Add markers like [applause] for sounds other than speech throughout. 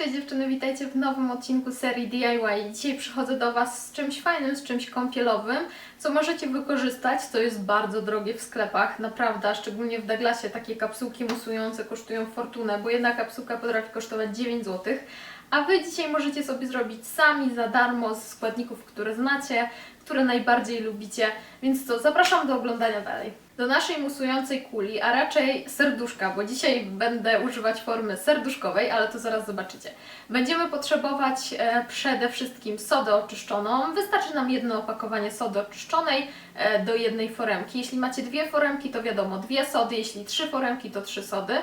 Cześć dziewczyny, witajcie w nowym odcinku serii DIY. Dzisiaj przychodzę do Was z czymś fajnym, z czymś kąpielowym, co możecie wykorzystać, co jest bardzo drogie w sklepach, naprawdę, szczególnie w Douglasie takie kapsułki musujące kosztują fortunę, bo jedna kapsułka potrafi kosztować 9 zł, a Wy dzisiaj możecie sobie zrobić sami za darmo z składników, które znacie, które najbardziej lubicie, więc co, zapraszam do oglądania dalej. Do naszej musującej kuli, a raczej serduszka, bo dzisiaj będę używać formy serduszkowej, ale to zaraz zobaczycie. Będziemy potrzebować e, przede wszystkim sodę oczyszczoną. Wystarczy nam jedno opakowanie sody oczyszczonej e, do jednej foremki. Jeśli macie dwie foremki, to wiadomo, dwie sody, jeśli trzy foremki, to trzy sody.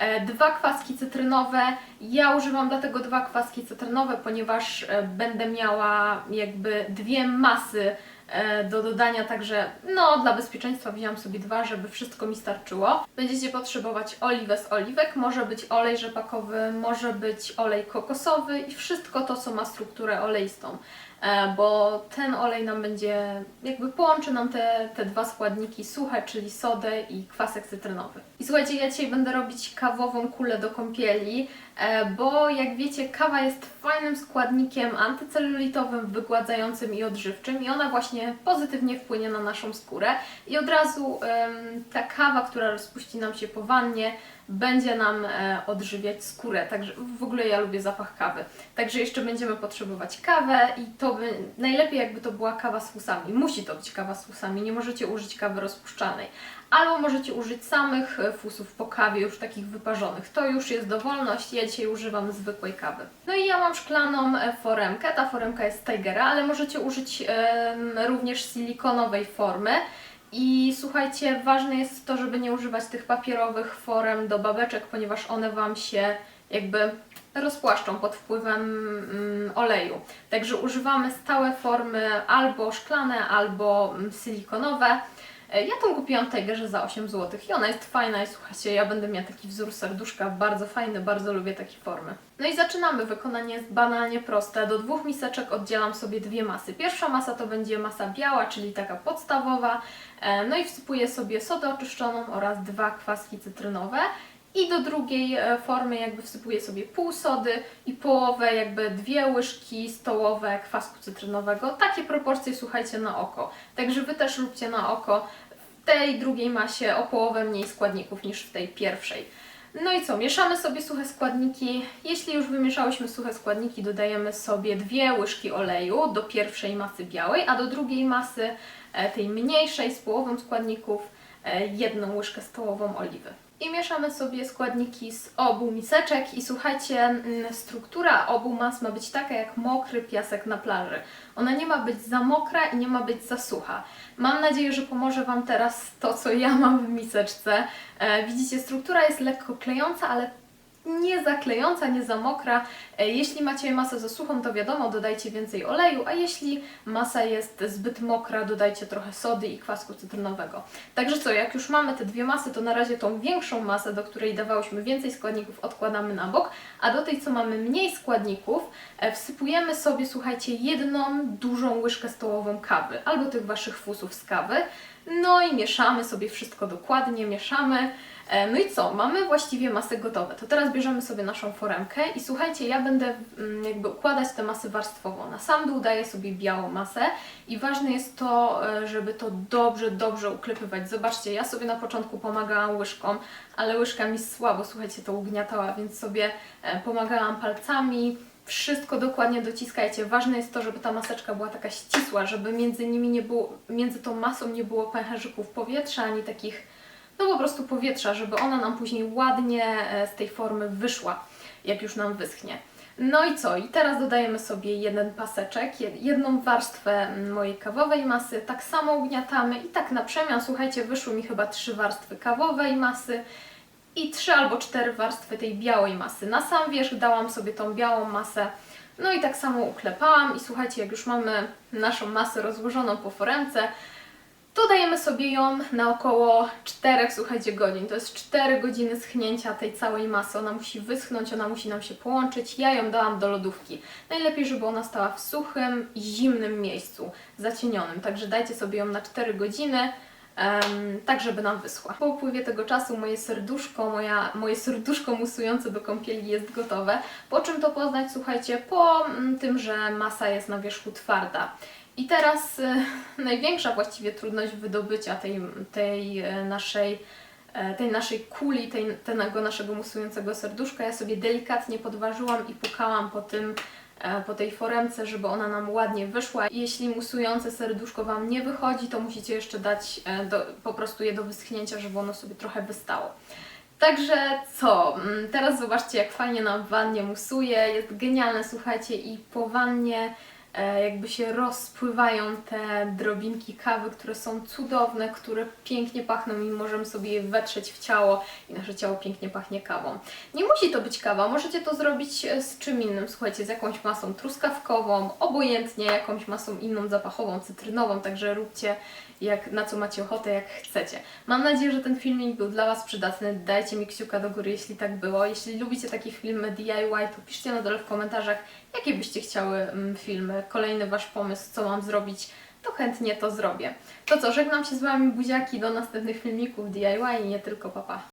E, Dwa kwaski cytrynowe. Ja używam dlatego dwa kwaski cytrynowe, ponieważ e, będę miała jakby dwie masy e, do dodania, także no dla bezpieczeństwa wzięłam sobie dwa, żeby wszystko mi starczyło. Będziecie potrzebować oliwę z oliwek, może być olej rzepakowy, może być olej kokosowy i wszystko to, co ma strukturę oleistą. E, Bo ten olej nam będzie, jakby połączy nam te, te dwa składniki suche, czyli sodę i kwasek cytrynowy. I słuchajcie, ja dzisiaj będę robić kawową kulę do kąpieli, e, bo jak wiecie, kawa jest fajnym składnikiem antycelulitowym, wygładzającym i odżywczym i ona właśnie pozytywnie wpłynie na naszą skórę i od razu ta kawa, która rozpuści nam się po wannie, będzie nam e, odżywiać skórę. Także w ogóle ja lubię zapach kawy. Także jeszcze będziemy potrzebować kawę i to by, najlepiej jakby to była kawa z fusami. Musi to być kawa z fusami, nie możecie użyć kawy rozpuszczalnej. Albo możecie użyć samych e, fusów po kawie, już takich wyparzonych. To już jest dowolność, ja dzisiaj używam zwykłej kawy. No i ja mam szklaną e, foremkę, ta foremka jest Tigera, ale możecie użyć również silikonowej formy. I słuchajcie, ważne jest to, żeby nie używać tych papierowych forem do babeczek, ponieważ one Wam się jakby rozpłaszczą pod wpływem mm, oleju. Także używamy stałe formy albo szklane, albo mm, silikonowe. E, Ja tą kupiłam Tigerze za 8 zł i ona jest fajna i słuchajcie, ja będę miała taki wzór serduszka, bardzo fajny, bardzo lubię takie formy. No i zaczynamy, wykonanie jest banalnie proste. Do dwóch miseczek oddzielam sobie dwie masy. Pierwsza masa to będzie masa biała, czyli taka podstawowa, E, no i wsypuję sobie sodę oczyszczoną oraz dwa kwaski cytrynowe. I do drugiej e, formy jakby wsypuję sobie pół sody i połowę, jakby dwie łyżki stołowe kwasku cytrynowego. Takie proporcje słuchajcie na oko. Także Wy też róbcie na oko. W tej drugiej masie o połowę mniej składników niż w tej pierwszej. No i co, mieszamy sobie suche składniki. Jeśli już wymieszałyśmy suche składniki, dodajemy sobie dwie łyżki oleju do pierwszej masy białej, a do drugiej masy, e, tej mniejszej z połową składników, jedną łyżkę stołową oliwy. I mieszamy sobie składniki z obu miseczek i słuchajcie, struktura obu mas ma być taka jak mokry piasek na plaży. Ona nie ma być za mokra i nie ma być za sucha. Mam nadzieję, że pomoże Wam teraz to, co ja mam w miseczce. E, widzicie, struktura jest lekko klejąca, ale nie zaklejąca, nie za mokra. E, Jeśli macie masę za suchą, to wiadomo, dodajcie więcej oleju, a jeśli masa jest zbyt mokra, dodajcie trochę sody i kwasku cytrynowego. Także co, jak już mamy te dwie masy, to na razie tą większą masę, do której dawałyśmy więcej składników, odkładamy na bok, a do tej, co mamy mniej składników, e, wsypujemy sobie, słuchajcie, jedną dużą łyżkę stołową kawy, albo tych Waszych fusów z kawy. No i mieszamy sobie wszystko dokładnie, mieszamy. E, No i co? Mamy właściwie masy gotowe. To teraz bierzemy sobie naszą foremkę i słuchajcie, ja będę mm, jakby układać te masy warstwowo. Na sam dół daję sobie białą masę i ważne jest to, e, żeby to dobrze, dobrze uklepywać. Zobaczcie, ja sobie na początku pomagałam łyżką, ale łyżka mi słabo, słuchajcie, to ugniatała, więc sobie e, pomagałam palcami. Wszystko dokładnie dociskajcie. Ważne jest to, żeby ta maseczka była taka ścisła, żeby między nimi nie było, między tą masą nie było pęcherzyków powietrza, ani takich no po prostu powietrza, żeby ona nam później ładnie e, z tej formy wyszła, jak już nam wyschnie. No i co? I teraz dodajemy sobie jeden paseczek, jed- jedną warstwę mm, mojej kawowej masy, tak samo ugniatamy i tak na przemian, słuchajcie, wyszły mi chyba trzy warstwy kawowej masy i trzy albo cztery warstwy tej białej masy. Na sam wierzch dałam sobie tą białą masę, no i tak samo uklepałam i słuchajcie, jak już mamy naszą masę rozłożoną po foremce, to dajemy sobie ją na około 4, słuchajcie, godzin. To jest 4 godziny schnięcia tej całej masy. Ona musi wyschnąć, ona musi nam się połączyć. Ja ją dałam do lodówki. Najlepiej, żeby ona stała w suchym i zimnym miejscu, zacienionym. Także dajcie sobie ją na 4 godziny. Tak żeby nam wyschła. Po upływie tego czasu moje serduszko, moja, moje serduszko musujące do kąpieli jest gotowe. Po czym to poznać? Słuchajcie, po mm, tym, że masa jest na wierzchu twarda. I teraz y, [laughs] największa właściwie trudność wydobycia tej, tej y, naszej e, tej naszej kuli, tej, tego naszego musującego serduszka, ja sobie delikatnie podważyłam i pukałam po tym, e, po tej foremce, żeby ona nam ładnie wyszła. Jeśli musujące serduszko Wam nie wychodzi, to musicie jeszcze dać e, do, po prostu je do wyschnięcia, żeby ono sobie trochę wystało. Także co? Mm, Teraz zobaczcie, jak fajnie nam w wannie musuje. Jest genialne, słuchajcie, i po wannie e, jakby się rozpływają te drobinki kawy, które są cudowne, które pięknie pachną i możemy sobie je wetrzeć w ciało i nasze ciało pięknie pachnie kawą. Nie musi to być kawa, możecie to zrobić e, z czym innym, słuchajcie, z jakąś masą truskawkową, obojętnie jakąś masą inną zapachową, cytrynową, także róbcie jak, na co macie ochotę, jak chcecie. Mam nadzieję, że ten filmik był dla Was przydatny. Dajcie mi kciuka do góry, jeśli tak było. Jeśli lubicie takie filmy DIY, to piszcie na dole w komentarzach, jakie byście chciały mm, filmy. Kolejny Wasz pomysł, co mam zrobić, to chętnie to zrobię. To co, żegnam się z Wami buziaki, do następnych filmików DIY i nie tylko, papa.